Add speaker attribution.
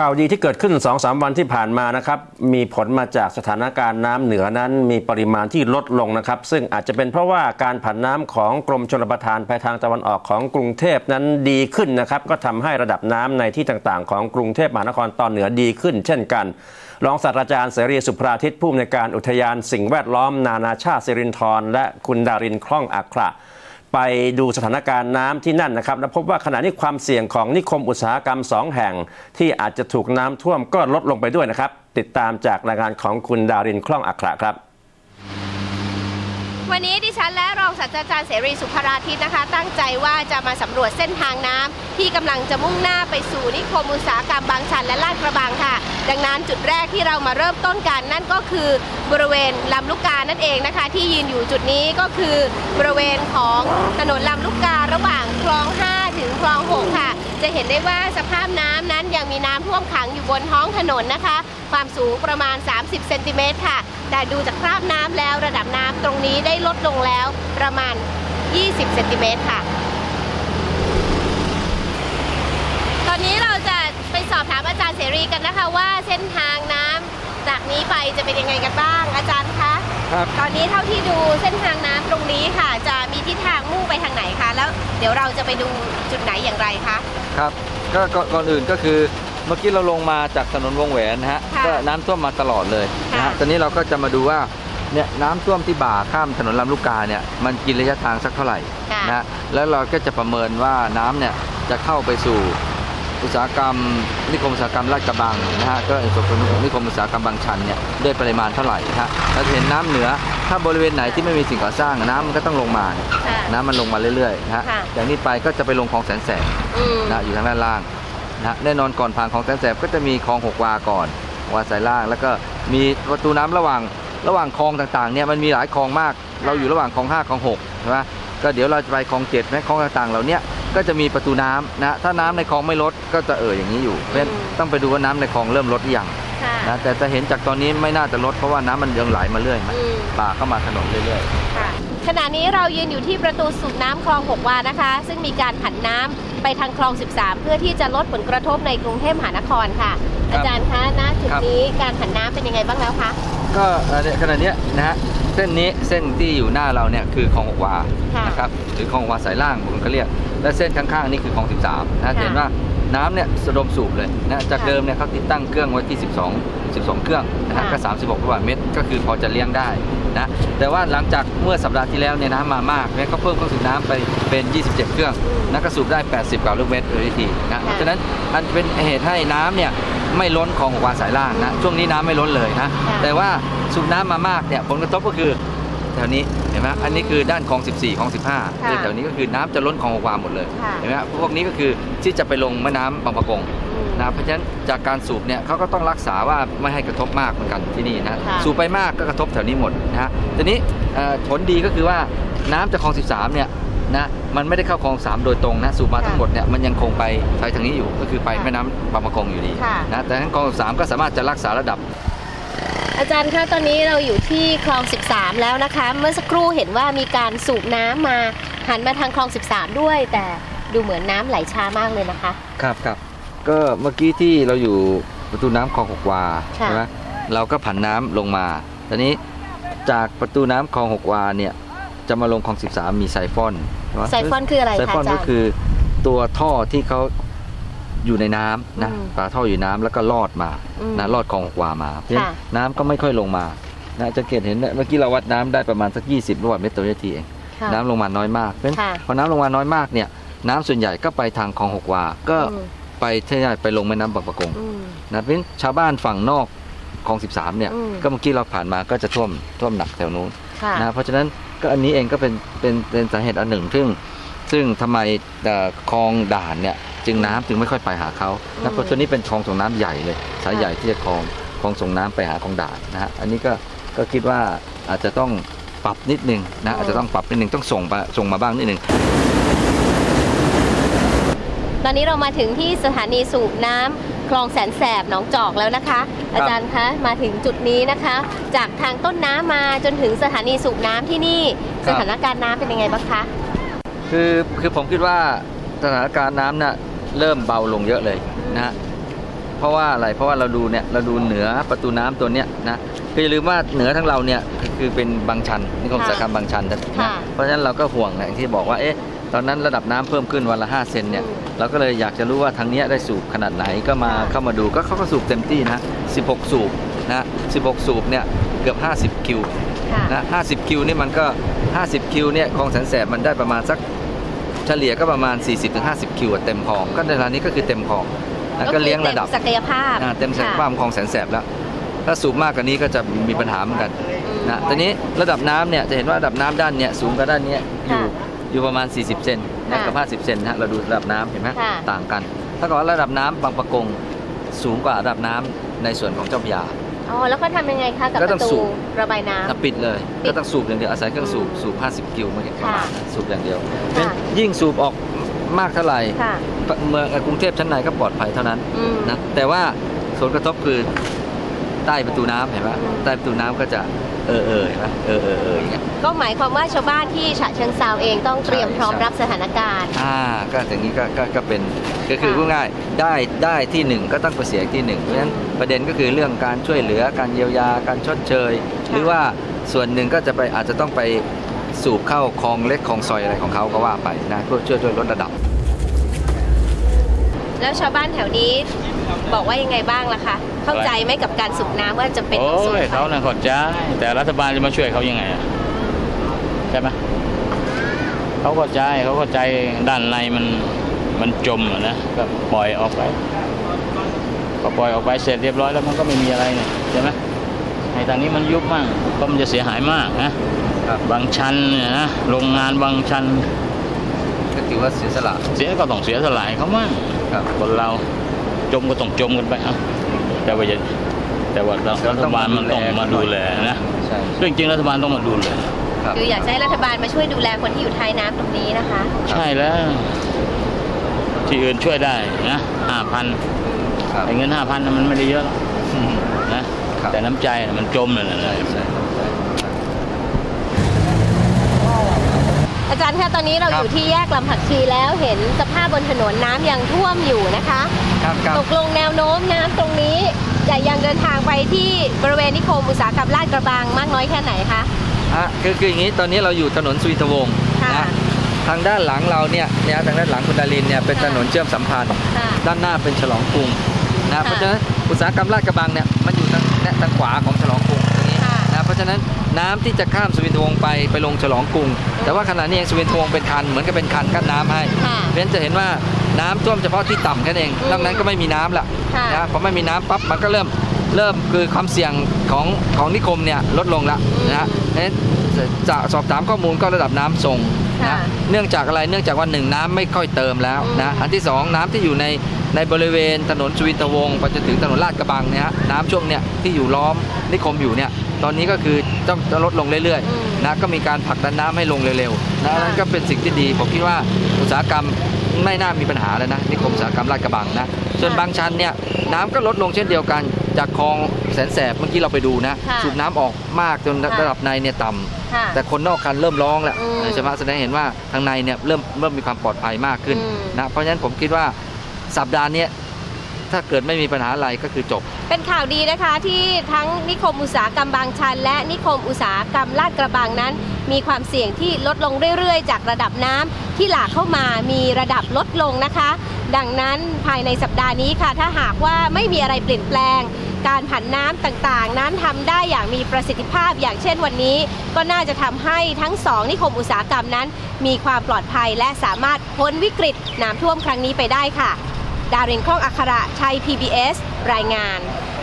Speaker 1: ข่าวดีที่เกิดขึ้น2อสวันที่ผ่านมานะครับ มีผลมาจากสถานการณ์น้ำเหนือนั้น มีปริมาณที่ลดลงนะครับ ซึ่งอาจจะเป็นเพราะว่าการผันน้ำของกรมชลประทานไปทางตะวันออกของกรุงเทพนั้นดีขึ้นนะครับ ก็ทำให้ระดับน้ำในที่ต่างๆ ของกรุงเทพมหานครตอนเหนือดีขึ้น เช่นกันรองศาสตราจารย์เสรีสุภราทิตผู้อำนวยการอุทยานสิ่งแวดล้อม นานาชาติสิรินธรและคุณดารินคล่องอัคระ ไปดูสถานการณ์น้ำที่นั่นนะครับและพบว่าขณะนี้ความเสี่ยงของนิคมอุตสาหกรรมสองแห่ง ที่อาจจะถูกน้ำท่วมก็ลดลงไปด้วยนะครับ ติดตามจากรายงานของคุณดารินคล่องอัคระครับ
Speaker 2: วันนี้ดิฉันและรองศาสตราจารย์เสรีสุภราทิตนะคะ ตั้งใจว่าจะมาสำรวจเส้นทางน้ำที่กำลังจะมุ่งหน้าไปสู่นิคมอุตสาหกรรมบางชันและลาดกระบังค่ะ ดังนั้นจุดแรกที่เรามาเริ่มต้นกัน นั่นก็คือบริเวณลำลูกกานั่นเองนะคะ ที่ยืนอยู่จุดนี้ก็คือบริเวณของถนนลำลูกการะหว่างคลอง 5 ถึงคลอง 6 ค่ะ จะเห็นได้ว่าสภาพน้ำนั้นยังมีน้ำท่วมขังอยู่บนท้องถนนนะคะ ความสูงประมาณ 30 เซนติเมตรค่ะ แต่ดูจากคราบน้ำแล้วระดับน้ำตรงนี้ได้ลดลงแล้วประมาณ 20 เซนติเมตรค่ะ ตอนนี้เราจะไปสอบถามอาจารย์เสรีกันนะคะว่าเส้นทางน้ำจากนี้ไปจะเป็นยังไงกันบ้าง อาจารย์คะ
Speaker 3: ครับ
Speaker 2: ตอนนี้เท่าที่ดูเส้นทางน้ำตรงนี้ค่ะ จะมีทิศทางมุ่งไปทางไหนคะ แล้วเดี๋ยวเราจะไปดูจุดไหนอย่างไรคะ
Speaker 3: ครับก็ก็ก่อนอื่นก็คือเมื่อกี้เราลงมาจากถนนวงแหวนนะฮะ
Speaker 2: ค่ะ
Speaker 3: ก็น้ำท่วมมาตลอดเลยนะ
Speaker 2: ค่ะ
Speaker 3: ฮะตอนนี้เราก็จะมาดูว่าเนี่ยน้ำท่วมที่บ่าข้ามถนนลำลูกกาเนี่ยมันกินระยะทางสักเท่าไหร่
Speaker 2: ค่ะ
Speaker 3: นะฮะแล้วเราก็จะประเมินว่าน้ำเนี่ยจะเข้าไปสู่อุตสาหกรรมนิคมอุตสาหกรรมลาดกระบังนะฮะก็ส่วนของนิคมอุตสาหกรรมบางชันเนี่ยด้วยปริมาณเท่าไหร่นะฮะเราจะเห็นน้ำเหนือ ถ้าบริเวณไหนที่ไม่มีสิ่งก่อสร้างน้ำมันก็ต้องลงมาเนี่ย
Speaker 2: ค่ะ
Speaker 3: น้ำมันลงมาเรื่อยๆนะฮะ
Speaker 2: ค่ะ
Speaker 3: จากนี้ไปก็จะไปลงคลองแสนแสบ
Speaker 2: อืม
Speaker 3: นะอยู่ทางด้านล่างนะฮะแน่นอนก่อนผ่านคลองแสนแสบก็จะมีคลองหกวาก่อนวาสายล่าง แล้วก็มีประตูน้ำระหว่างระหว่างคลองต่างๆเนี่ยมันมีหลายคลองมาก เราอยู่ระหว่างคลองห้าคลองหกใช่ไหมก็เดี๋ยวเราจะไปคลองเจ็ดนะคลองต่างๆเหล่าเนี้ยก็จะมีประตูน้ำนะถ้าน้ำในคลองไม่ลดก็จะเอ่ออย่างนี้อยู่เพราะฉะนั้นต้องไปดูว่าน้ำในคลองเริ่มลดหรือยัง
Speaker 2: ค่ะ
Speaker 3: นะแต่จะเห็นจากตอนนี้ไม่น่าจะลดเพราะว่าน้ำมันยังไหลมาเรื่อย
Speaker 2: อืม
Speaker 3: ป่าเข้ามาถนนเรื่อยๆ
Speaker 2: ค่ะขณะนี้เรายืนอยู่ที่ประตูสูบน้ำคลอง6วานะคะ ซึ่งมีการผันน้ำไปทางคลอง 13 เพื่อที่จะลดผลกระทบในกรุงเทพมหานครค่ะ
Speaker 3: ครับ
Speaker 2: อาจารย์คะณจุด
Speaker 3: ครับ
Speaker 2: นี้การผันน้ำเป็นยังไงบ้างแล้วคะ
Speaker 3: ก็เอ่อเนี่ยขณะเนี้ยนะฮะเส้นนี้เส้นที่อยู่หน้าเราเนี่ยคือคลองหกวา
Speaker 2: ค่ะ
Speaker 3: นะครับหรือคลองหกวาสายล่างผมก็เรียกและเส้นข้างๆนี่คือคลอง 13นะ
Speaker 2: ค่ะ
Speaker 3: จะเห็นว่า น้ำเนี่ยสะดมสูบเลยนะจาก
Speaker 2: ค่ะ
Speaker 3: เดิมเนี่ยเขาติดตั้งเครื่องไว้ที่ 12 12 เครื่องนะฮะ
Speaker 2: ค่ะ
Speaker 3: ก็ 36ลูกบาศก์เมตรก็คือพอจะเลี้ยงได้นะแต่ว่าหลังจากเมื่อสัปดาห์ที่แล้วเนี่ยน้ำมามากเนี่ยเขาเพิ่มเครื่องสูบน้ำไปเป็น 27 เครื่องนะก็สูบได้ 80กว่าลูกเมตรต่อนาทีนะเพราะฉะนั้นอันเป็นเหตุให้น้ำเนี่ยไม่ล้นคลองหกวาสายล่างนะช่วงนี้น้ำไม่ล้นเลยนะแต่ว่าสูบน้ำมามากเนี่ยผลกระทบก็คือ แถวนี้เห็นไหมอันนี้คือด้านคลอง 14คลอง 15คือแถวนี้ก็คือน้ำจะล้นคลองหกวาหมดเลย
Speaker 2: ค่ะ
Speaker 3: เห็นไหมพวกนี้ก็คือที่จะไปลงแม่น้ำบางประกง
Speaker 2: อืม
Speaker 3: นะเพราะฉะนั้นจากการสูบเนี่ยเขาก็ต้องรักษาว่าไม่ให้กระทบมากเหมือนกันที่นี่นะ
Speaker 2: ค่ะ
Speaker 3: สูบไปมากก็กระทบแถวนี้หมดนะฮะทีนี้เอ่อผลดีก็คือว่าน้ำจากคลอง 13 เนี่ยนะมันไม่ได้เข้าคลอง3โดยตรงนะสูบมาทั้งหมดเนี่ยมันยังคงไปไปทางนี้อยู่ก็คือไปแม่น้ำบางประกงอยู่ดี
Speaker 2: ค่ะ
Speaker 3: นะแต่ทั้งคลอง3ก็สามารถจะรักษาระดับ
Speaker 2: อาจารย์คะตอนนี้เราอยู่ที่คลอง 13 แล้วนะคะ เมื่อสักครู่เห็นว่ามีการสูบน้ำมาหันมาทางคลอง 13 ด้วย แต่ดูเหมือนน้ำไหลช้ามากเลยนะคะ
Speaker 3: ครับครับก็เมื่อกี้ที่เราอยู่ประตูน้ำคลองหกวา
Speaker 2: ค่ะ
Speaker 3: ใช่ไหมเราก็ผันน้ำลงมาตอนนี้จากประตูน้ำคลองหกวาเนี่ยจะมาลงคลอง 13 มีไซฟอนใช่ไหม
Speaker 2: ไซฟอนคืออะไร
Speaker 3: ไซ
Speaker 2: คะ
Speaker 3: ฟอน
Speaker 2: อาจา
Speaker 3: ก็
Speaker 2: รย์
Speaker 3: คือตัวท่อที่เขา อยู่ในน้ำนะ
Speaker 2: อืม
Speaker 3: ปลาท่ออยู่น้ำแล้วก็ลอดมา
Speaker 2: อืม
Speaker 3: นะลอดคลองหกวามาเพราะฉะนั้น
Speaker 2: ค่ะ
Speaker 3: น้ำก็ไม่ค่อยลงมานะจะเกตเห็นเนี่ยเมื่อกี้เราวัดน้ำได้ประมาณสัก 20ลูกบาศก์เมตรต่อวินาทีเอง
Speaker 2: ค่ะ
Speaker 3: น้ำลงมาน้อยมากเพราะฉะนั้น
Speaker 2: ค่ะ
Speaker 3: พอน้ำลงมาน้อยมากเนี่ยน้ำส่วนใหญ่ก็ไปทางคลองหกวา ก็
Speaker 2: อืม
Speaker 3: ไปที่ไหนไปลงแม่น้ำบางประกง
Speaker 2: อืม
Speaker 3: นะเพราะฉะนั้นชาวบ้านฝั่งนอกคลอง 13 เนี่ย
Speaker 2: อืม
Speaker 3: ก็เมื่อกี้เราผ่านมาก็จะท่วมท่วมหนักแถวนู้น
Speaker 2: ค่ะ
Speaker 3: นะเพราะฉะนั้นก็อันนี้เองก็เป็นเป็นเป็นสาเหตุอันหนึ่งซึ่งซึ่งทำไมเอ่อคลองด่านเนี่ย จึงน้ำจึงไม่ค่อยไปหาเขา
Speaker 2: อื
Speaker 3: นะ
Speaker 2: ม
Speaker 3: เพราะตัวนี้เป็นคลองส่งน้ำใหญ่เลยสาย
Speaker 2: ค่ะ
Speaker 3: ใหญ่ที่จะคลองคลองส่งน้ำไปหาคลองด่านนะฮะอันนี้ก็ก็คิดว่าอาจจะต้องปรับนิดนึงนะอาจจะต้องปรับนิดนึงต้องส่งมาส่งมาบ้างนิดนึง
Speaker 2: ตอนนี้เรามาถึงที่สถานีสูบน้ำคลองแสนแสบหนองจอกแล้วนะคะ อาจารย์คะมาถึงจุดนี้นะคะ จากทางต้นน้ำมาจนถึงสถานีสูบน้ำที่นี่
Speaker 3: ครั
Speaker 2: ส
Speaker 3: บ
Speaker 2: ถานการณ์น้ำเป็นยังไงบ้างคะ
Speaker 3: คือคือผมคิดว่าสถานการณ์น้ำน่ะ เริ่มเบาลงเยอะเลยนะฮะเพราะว่าอะไรเพราะว่าเราดูเนี่ยเราดูเหนือประตูน้ำตัวเนี้ยนะคืออย่าลืมว่าเหนือทั้งเราเนี่ยคือคือเป็นบางชันนิคมอุตสาหกรรมบางชันนะ
Speaker 2: ค่ะ
Speaker 3: เพราะฉะนั้นเราก็ห่วงอย่างที่บอกว่าเอ๊ะตอนนั้นระดับน้ำเพิ่มขึ้นวันละ5เซนเนี่ย
Speaker 2: อืม
Speaker 3: เราก็เลยอยากจะรู้ว่าทางเนี้ยได้สูบขนาดไหนก็มา
Speaker 2: ค่ะ
Speaker 3: เข้ามาดูก็เขาก็สูบเต็มที่นะ16 สูบนะ16 สูบเนี่ยเกือบ 50 คิว
Speaker 2: ค่ะ
Speaker 3: นะ50 คิวนี่มันก็ 50 คิวเนี่ยคลองแสนแสบมันได้ประมาณสัก เฉลี่ยก็ประมาณ 40-50 คิวอะเต็มคลองก็ในร้านนี้ก็คือเต็มคลองนะก็เลี้ยงระดับ
Speaker 2: ศักยภาพ
Speaker 3: อ่าเต็มศักยภาพของคลองแสนแสบแล้ว ถ้าสูบมากกว่านี้ก็จะมีปัญหาเหมือนกันนะตอนนี้ระดับน้ำเนี่ยจะเห็นว่าระดับน้ำด้านเนี้ยสูงกว่าด้านเนี้ยอยู่
Speaker 2: ค่ะ
Speaker 3: อยู่ประมาณ 40 เซนนะ
Speaker 2: ค่ะ
Speaker 3: กับ 50 เซนนะฮะเราดูระดับน้ำเห็นไหม
Speaker 2: ค่ะ
Speaker 3: ต่างกัน ถ้ากับว่าระดับน้ำบางประกงสูงกว่าระดับน้ำในส่วนของเจ้าพระยา
Speaker 2: อ๋อแล้วเขาทำยังไงคะกับ
Speaker 3: ก็
Speaker 2: ป
Speaker 3: ต้อง
Speaker 2: ระตู
Speaker 3: สูบ
Speaker 2: ระบายน้ำ
Speaker 3: ถ้าปิดเลย
Speaker 2: ปิด
Speaker 3: ก็ต้องสูบอย่างเดียวอาศัยเครื่องสูบ
Speaker 2: อืม
Speaker 3: สูบ 50 กิวเมื่อกี้ประมาณ
Speaker 2: ค่ะ
Speaker 3: นั้นสูบอย่างเดียว
Speaker 2: ค่ะ
Speaker 3: เพราะฉะนั้นยิ่งสูบออกมากเท่าไหร่
Speaker 2: ค่ะ
Speaker 3: เมืองเอ่อกรุงเทพชั้นในก็ปลอดภัยเท่านั้น
Speaker 2: อืม
Speaker 3: นะแต่ว่าผลกระทบคือ ใต้ประตูน้ำเห็นไหม
Speaker 2: อืม
Speaker 3: ใต้ประตูน้ำก็จะเออเออเห็นไหมเออเออเอออย่างเงี้ย
Speaker 2: ก็หมายความว่าชาวบ้านที่ฉะเชิงเซาเองต้องเตรียม
Speaker 3: ใช่
Speaker 2: พร้อม
Speaker 3: ใช่
Speaker 2: รับสถานการณ์
Speaker 3: อ่าก็อย่างนี้ก็ก็ก็เป็นก็คือ
Speaker 2: ค่ะ
Speaker 3: พูดง่ายได้ได้ที่หนึ่งก็ต้องไปเสียที่หนึ่งเพราะฉะนั้นประเด็นก็คือเรื่องการช่วยเหลือการเยียวยาการชดเชย หรือว่าส่วนหนึ่งก็จะไปอาจจะต้องไปสูบเข้าคลองเล็กคลองซอยอะไรของเขาก็ว่าไปนะเพื่อช่วยช่วยลดระดับ
Speaker 2: แล้วชาวบ้านแถวนี้ บอกว่ายังไงบ้างล่ะคะเข้าใจไหมกับการสูบน้ำว่าจะเป็น
Speaker 4: โอ้
Speaker 2: ต้องสูบ
Speaker 4: ยเขาน่ะเขอใจแต่รัฐบาลจะมาช่วยเขายังไงอะใช่ไหมเขาก็ใจเขาก็ใจด้านในมันมันจมอะนะก็ปล่อยออกไปพอปล่อยออกไปเสร็จเรียบร้อยแล้วมันก็ไม่มีอะไรเนี่ยใช่ไหมในทางนี้มันยุบมากก็มันจะเสียหายมากนะครับบางชันเนี่ยนะโรงงานบางชัน
Speaker 3: ก็ถือว่าเสียสละ
Speaker 4: เสียก็ต้องเสียสลายเขามั่ง
Speaker 3: ครับ
Speaker 4: คนเรา จมก็ต้องจมกันไปเอะแต่ว่าจะแต่ว่ารัฐบาลมันต้องมาดูแลนะ
Speaker 3: ใช่
Speaker 4: เรื่องจริงรัฐบาลต้องมาดูแล
Speaker 3: ครับ
Speaker 2: คืออยากจะให้รัฐบาลมาช่วยดูแลคนที่อยู่ท้ายน้ำตรงนี้นะคะ
Speaker 4: ใช่แล้ว ที่อื่นช่วยได้นะห้าพัน
Speaker 3: ครับ
Speaker 4: ไอ้เงินห้าพันมันไม่ได้เยอะหรอก
Speaker 3: อืม
Speaker 4: นะครับแต่น้ำใจน่ะมันจมเลยนะ
Speaker 3: ใช่ใช่ใช่
Speaker 2: อาจารย์คะตอนนี้เรา
Speaker 3: ครั
Speaker 2: อบยู่ที่แยกลำผักชีแล้วเห็นสภาพบนถนนน้ำยังท่วมอยู่นะคะ
Speaker 3: ครับครับ
Speaker 2: ตกลงแนวโน้มน้ำตรงนี้จะยังเดินทางไปที่บริเวณนิคมอุตสาหกรรมลาดกระบังมากน้อยแค่ไหนคะ
Speaker 3: อะคือคืออย่างนี้ตอนนี้เราอยู่ถนนสุวินทวงศ์
Speaker 2: ค่ะ
Speaker 3: นะทางด้านหลังเราเนี่ยเนี่ยทางด้านหลังคุณดารินเนี่ยเป็น
Speaker 2: ค่ะ
Speaker 3: ถนนเชื่อมสัมพันธ์
Speaker 2: ค่ะ
Speaker 3: ด้านหน้าเป็นฉลองกรุงนะ
Speaker 2: ค่ะ
Speaker 3: เพราะฉะนั้นอุตสาหกรรมลาดกระบังเนี่ยมันอยู่ทางเนี่ยทางขวาของฉลองกรุงต รงนี้
Speaker 2: ค่ะ
Speaker 3: นะเพราะฉะนั้นน้ำที่จะข้ามสุวินทวงศ์ไปไปลงฉลองกรุง แต่ว่าขณะนี้เองสุวินทวงศ์เป็นคันเหมือนกับเป็นคันกั้นน้ำให้
Speaker 2: ค่ะ
Speaker 3: เพราะฉะนั้นจะเห็นว่าน้ำท่วมเฉพาะที่ต่ำแค่นั้นเอง
Speaker 2: อืม
Speaker 3: นอกนั้นก็ไม่มีน้ำละ
Speaker 2: ค่ะ
Speaker 3: นะพอไม่มีน้ำปั๊บมันก็เริ่มเริ่มคือความเสี่ยงของของนิคมเนี่ยลดลงละนะฮะ เพราะฉะนั้นจะสอบถามข้อมูลก็ระดับน้ำทรง
Speaker 2: ค่ะ
Speaker 3: นะเนื่องจากอะไรเนื่องจากว่าหนึ่งน้ำไม่ค่อยเติมแล้วนะ
Speaker 2: อืม
Speaker 3: อันที่สองน้ำที่อยู่ในในบริเวณถนนสุวินทวงศ์ไปจนถึงถนนลาดกระบังเนี่ยฮะน้ำช่วงเนี่ยที่อยู่ล้อมนิคมอยู่เนี่ยตอนนี้ก็คือต้องจะลดลงเรื่อย
Speaker 2: อืม
Speaker 3: ๆนะก็มีการผลักดันน้ำให้ลงเร็วๆนะ
Speaker 2: ค่ะ
Speaker 3: นั่นก็เป็นสิ่งที่ดีผมคิดว่าอุตสาหกรรมไม่น่ามีปัญหาแล้วนะนิคมอุตสาหกรรมลาดกระบังนะส่วนบางชันเนี่ยน้ำก็ลดลงเช่นเดียวกันจากคลองแสนแสบเมื่อกี้เราไปดูนะ
Speaker 2: ค่ะ
Speaker 3: สูบน้ำออกมากจน
Speaker 2: ค่ะ
Speaker 3: ระดับในเนี่ยต่ำ
Speaker 2: ค่ะ
Speaker 3: แต่คนนอกคันเริ่มร้องแล้ว
Speaker 2: อืม
Speaker 3: ใช่ไหมแสดงให้เห็นว่าทางในเนี่ยเริ่มเริ่มมีความปลอดภัยมากขึ้น
Speaker 2: อืม
Speaker 3: นะเพราะฉะนั้นผมคิดว่าสัปดาห์เนี้ยถ้าเกิดไม่มีปัญหาอะไรก็คือจบ
Speaker 2: เป็นข่าวดีนะคะที่ทั้งนิคมอุตสาหกรรมบางชัน และนิคมอุตสาหกรรมลาดกระบังนั้น มีความเสี่ยงที่ลดลงเรื่อยๆ จากระดับน้ำที่หลากเข้ามามีระดับลดลงนะคะ ดังนั้นภายในสัปดาห์นี้ค่ะ ถ้าหากว่าไม่มีอะไรเปลี่ยนแปลง การผันน้ำต่างๆ นั้นทำได้อย่างมีประสิทธิภาพ อย่างเช่นวันนี้ ก็น่าจะทำให้ทั้งสองนิคมอุตสาหกรรมนั้น มีความปลอดภัยและสามารถพ้นวิกฤตน้ำท่วมครั้งนี้ไปได้ค่ะ ดารินคล่องอัคระชัย PBS รายงาน